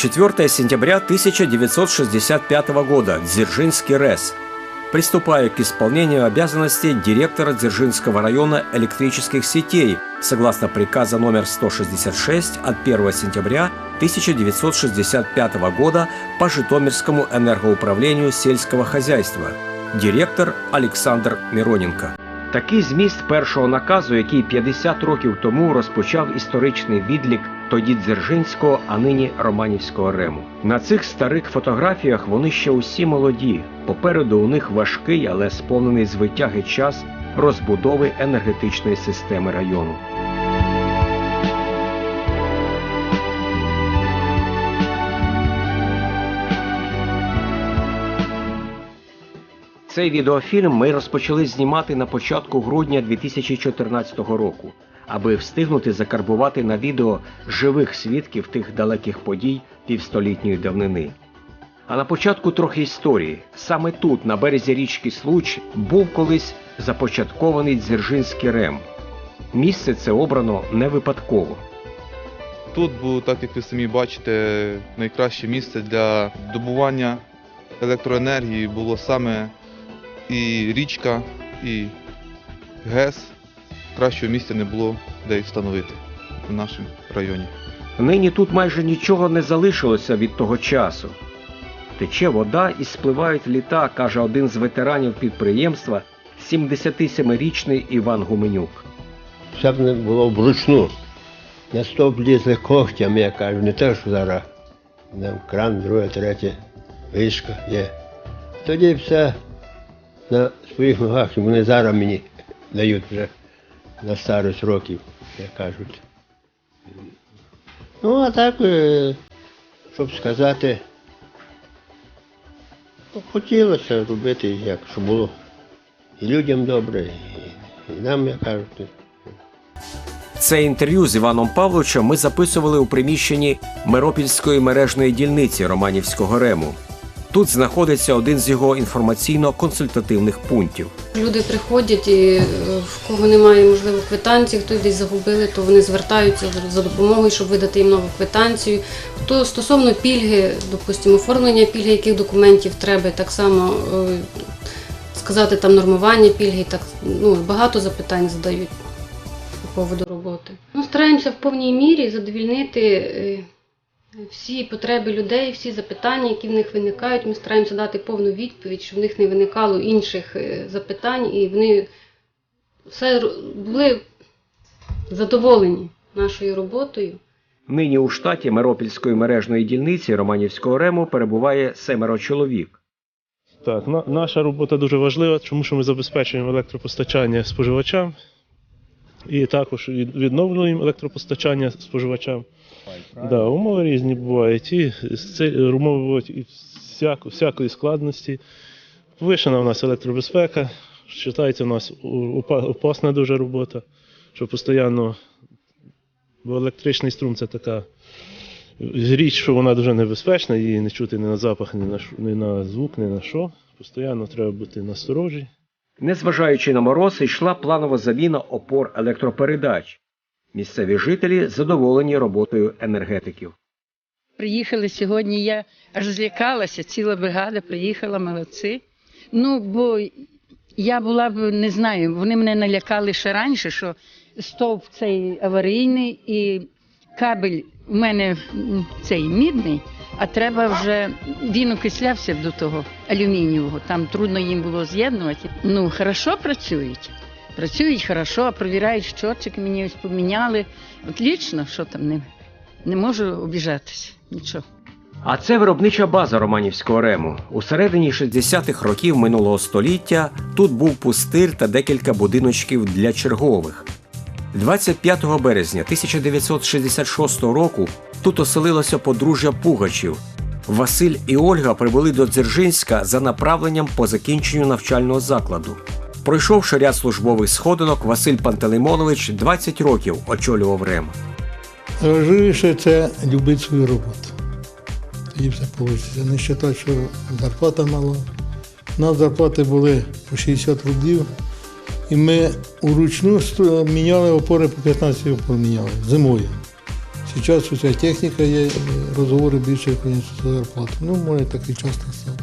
4 сентября 1965 года. Дзержинский РЭС. Приступаю к исполнению обязанностей директора Дзержинского района электрических сетей согласно приказа номер 166 от 1 сентября 1965 года по Житомирскому энергоуправлению сельского хозяйства. Директор Олександр Мироненко. Такий зміст першого наказу, який 50 років тому розпочав історичний відлік тоді Дзержинського, а нині Романівського рему. На цих старих фотографіях вони ще усі молоді. Попереду у них важкий, але сповнений звитяги час розбудови енергетичної системи району. Цей відеофільм ми розпочали знімати на початку грудня 2014 року, аби встигнути закарбувати на відео живих свідків тих далеких подій півстолітньої давнини. А на початку трохи історії. Саме тут, на березі річки Случ, був колись започаткований Дзержинський рем. Місце це обрано не випадково. Тут було, так як ви самі бачите, найкраще місце для добування електроенергії було саме і річка, і ГЕС. Кращого місця не було де їх встановити в нашому районі. Нині тут майже нічого не залишилося від того часу. Тече вода і спливають літа, каже один з ветеранів підприємства, 77-річний Іван Гуменюк. Все б не було вручну. На стоп лізли когтями, я кажу, не те, що зараз. Нам кран, друге, третє, вишка є. Тоді все на своїх ногах, і вони зараз мені дають вже на старість років, як кажуть. Ну, а так, е, щоб сказати, ну, хотілося робити, як щоб було і людям добре, і нам, як кажуть. Це інтерв'ю з Іваном Павловичем ми записували у приміщенні Миропільської мережної дільниці Романівського рему. Тут знаходиться один з його інформаційно-консультативних пунктів. Люди приходять і е, в кого немає можливо квитанції, хтось десь загубили, то вони звертаються за допомогою, щоб видати їм нову квитанцію. Хто стосовно пільги, допустимо, оформлення пільги, яких документів треба, так само е, сказати там нормування пільги, так ну багато запитань задають по поводу роботи. Ну, стараємося в повній мірі задовільнити. Всі потреби людей, всі запитання, які в них виникають, ми стараємося дати повну відповідь, щоб в них не виникало інших е, запитань, і вони все були задоволені нашою роботою. Нині у штаті Миропільської мережної дільниці Романівського рему перебуває семеро чоловік. Так, на, наша робота дуже важлива, тому що ми забезпечуємо електропостачання споживачам і також відновлюємо електропостачання споживачам. Да, умови різні бувають, і умови бувають і всяко, всякої складності. Повишена у нас електробезпека, вважається у нас опасна дуже робота, що постійно, бо електричний струм це така річ, що вона дуже небезпечна, її не чути ні на запах, ні на, ні на звук, ні на що. Постійно треба бути насторожі. Незважаючи на мороз, йшла планова заміна опор електропередач. Місцеві жителі задоволені роботою енергетиків. Приїхали сьогодні, я аж злякалася, ціла бригада приїхала, молодці. Ну, бо я була б, не знаю, вони мене налякали ще раніше, що стовп цей аварійний і кабель у мене цей мідний, а треба вже він окислявся до того алюмінієвого, там трудно їм було з'єднувати. Ну, хорошо працюють. Працюють хорошо, а провірають щотчик, мені ось поміняли. Отлично, що там не, не можу обіжатися. Нічого. А це виробнича база Романівського рему. У середині 60-х років минулого століття тут був пустир та декілька будиночків для чергових. 25 березня 1966 року тут оселилося подружжя Пугачів. Василь і Ольга прибули до Дзержинська за направленням по закінченню навчального закладу. Пройшовши ряд службових сходинок, Василь Пантелеймонович 20 років очолював рем. Важливіше це любити свою роботу. Тоді все вийде. Не вважати, що зарплата мала. У нас зарплати були по 60 рублів. І ми уручну міняли опори по 15 опор міняли зимою. Зараз уся техніка є, розговори більше за зарплату. Ну, може, такий час настав.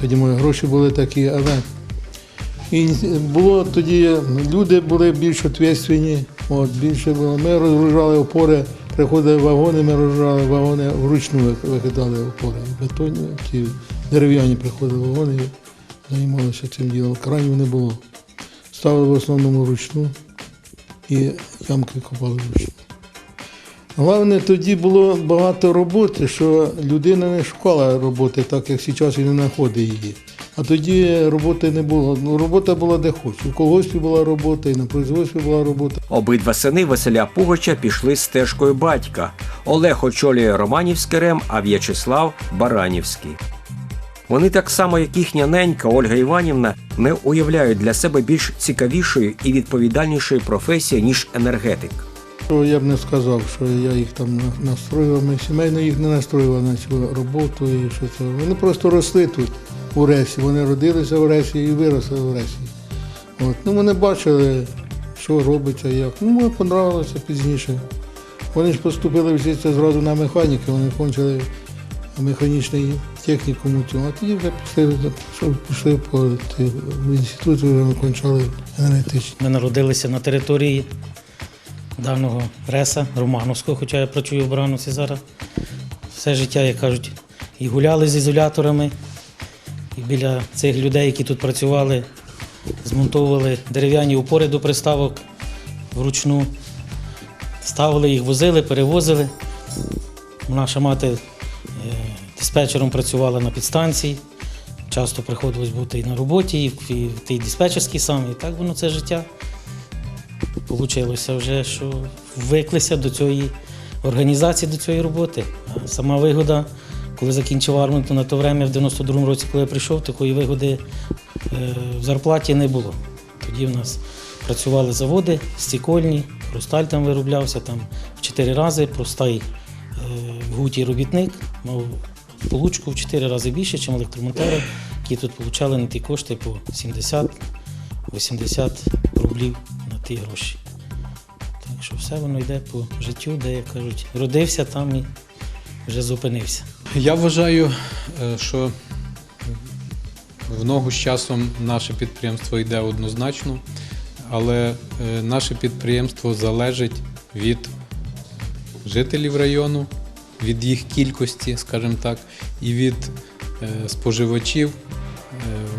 Тоді мої гроші були такі, але і було тоді, люди були більш відповідальні, от, більше було. Ми розгружали опори, приходили вагони, ми розгружали вагони вручну викидали опори. Бетонні, ті дерев'яні приходили вагони займалися цим ділом. Кранів не було. Ставили в основному вручну і ямки копали вручну. Головне, тоді було багато роботи, що людина не шукала роботи, так як зараз і не знаходить її. А тоді роботи не було. Ну, робота була де хоч. У колгоспі була робота, і на производстві була робота. Обидва сини Василя Пугача пішли стежкою батька. Олег очолює Романівський рем, а В'ячеслав Баранівський. Вони так само, як їхня ненька Ольга Іванівна, не уявляють для себе більш цікавішої і відповідальнішої професії, ніж енергетик. Я б не сказав, що я їх там настроював, ми сімейно їх не настроював на цю роботу. І що це. Вони просто росли тут, у Ресі. Вони родилися в Ресі і виросли в Ресі. От. Ну, вони бачили, що робиться, як. Ну, мені понравилося пізніше. Вони ж поступили всі це зразу на механіки, вони кончили механічний технікум а тоді вже пішли, пішли, по ті- в інститут, вже кончали енергетичні. Ми народилися на території давнього Реса, Романовського, хоча я працюю в Барановці зараз. Все життя, як кажуть, і гуляли з ізоляторами. Біля цих людей, які тут працювали, змонтовували дерев'яні опори до приставок вручну. Ставили їх, возили, перевозили. Наша мати е, диспетчером працювала на підстанції. Часто приходилось бути і на роботі, і в, тій диспетчерській самій. І так воно це життя. Получилося вже, що ввиклися до цієї організації, до цієї роботи. Сама вигода, коли закінчив армію, то на то время, в 92-му році, коли я прийшов, такої вигоди е, в зарплаті не було. Тоді в нас працювали заводи, стікольні, хрусталь там вироблявся там в чотири рази, простий е, в гуті робітник мав получку в чотири рази більше, ніж електромонтери, які тут отримали на ті кошти по 70-80 рублів на ті гроші. Так що все воно йде по життю, де, як кажуть, родився там і вже зупинився. Я вважаю, е, що в ногу з часом наше підприємство йде однозначно, але е, наше підприємство залежить від жителів району, від їх кількості, скажімо так, і від е, споживачів.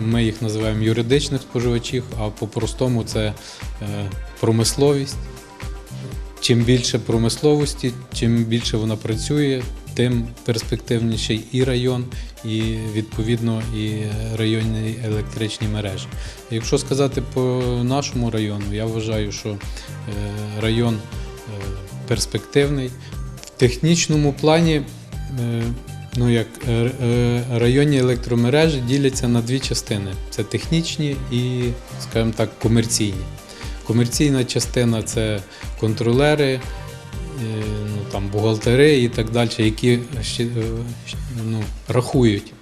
Ми їх називаємо юридичних споживачів, а по-простому це промисловість. Чим більше промисловості, чим більше вона працює, тим перспективніший і район, і відповідно і районні електричні мережі. Якщо сказати по нашому району, я вважаю, що е, район е, перспективний. В технічному плані е, ну, як, районні електромережі діляться на дві частини: це технічні і, скажімо так, комерційні. Комерційна частина це контролери, ну, там, бухгалтери і так далі, які е, ну, рахують.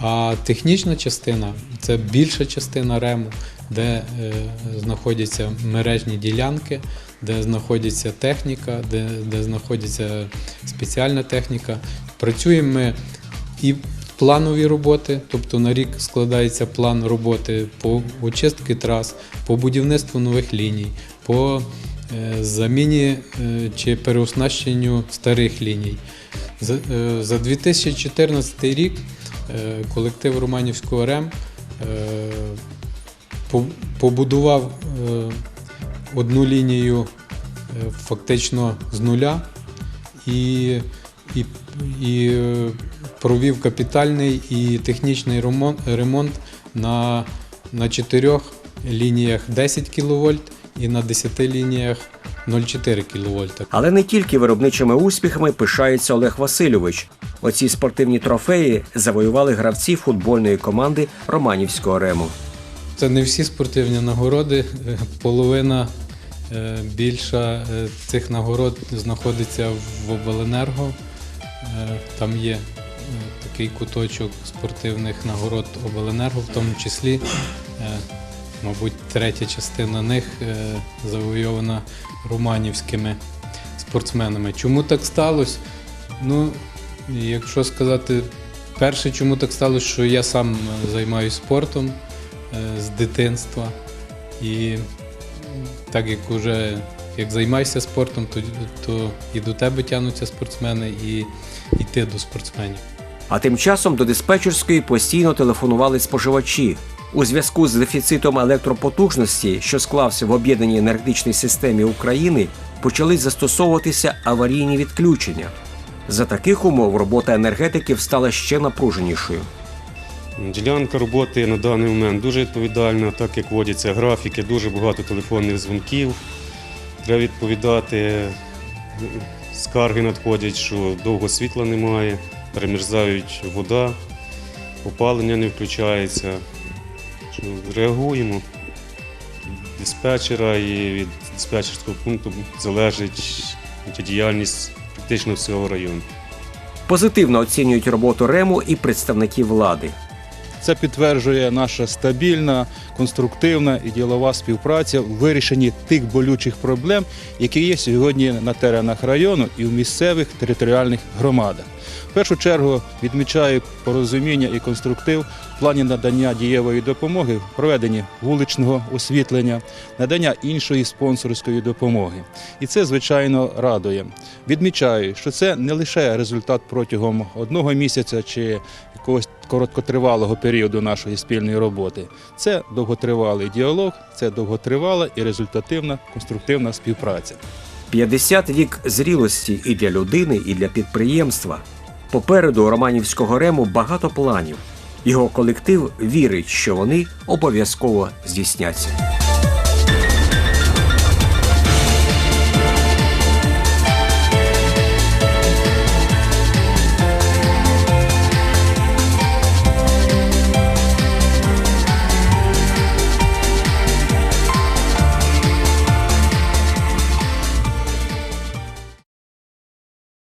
А технічна частина це більша частина РЕМу, де е, знаходяться мережні ділянки, де знаходиться техніка, де, де знаходиться спеціальна техніка. Працюємо ми і планові роботи, тобто на рік складається план роботи по очистки трас, по будівництву нових ліній, по е, заміні е, чи переоснащенню старих ліній. За, е, 2014 рік е, колектив Романівського РЕМ е, побудував е, одну лінію е, фактично з нуля і, і, і е, провів капітальний і технічний ремонт на, на чотирьох лініях 10 кВт і на 10 лініях 0,4 кВт. Але не тільки виробничими успіхами пишається Олег Васильович. Оці спортивні трофеї завоювали гравці футбольної команди Романівського рему. Це не всі спортивні нагороди. Е, Половина е, більша е, цих нагород знаходиться в обленерго. Там є такий куточок спортивних нагород обленерго, в тому числі, мабуть, третя частина них е, завойована романівськими спортсменами. Чому так сталося? Ну, якщо сказати, перше, чому так сталося, що я сам е, займаюся спортом е, з дитинства. І так як вже як займаєшся спортом, то, то і до тебе тягнуться спортсмени, і, і ти до спортсменів. А тим часом до диспетчерської постійно телефонували споживачі. У зв'язку з дефіцитом електропотужності, що склався в об'єднаній енергетичній системі України, почали застосовуватися аварійні відключення. За таких умов робота енергетиків стала ще напруженішою. Ділянка роботи на даний момент дуже відповідальна, так як вводяться графіки, дуже багато телефонних дзвонків. Треба відповідати. Скарги надходять, що довго світла немає, перемерзають вода, опалення не включається. Реагуємо. Від диспетчера і від диспетчерського пункту залежить діяльність практично всього району. Позитивно оцінюють роботу РЕМу і представники влади. Це підтверджує наша стабільна, конструктивна і ділова співпраця у вирішенні тих болючих проблем, які є сьогодні на теренах району і в місцевих територіальних громадах. В першу чергу відмічаю порозуміння і конструктив в плані надання дієвої допомоги в проведенні вуличного освітлення, надання іншої спонсорської допомоги. І це, звичайно, радує. Відмічаю, що це не лише результат протягом одного місяця чи якогось короткотривалого періоду нашої спільної роботи. Це довготривалий діалог, це довготривала і результативна конструктивна співпраця. 50 вік зрілості і для людини, і для підприємства. Попереду Романівського рему багато планів. Його колектив вірить, що вони обов'язково здійсняться.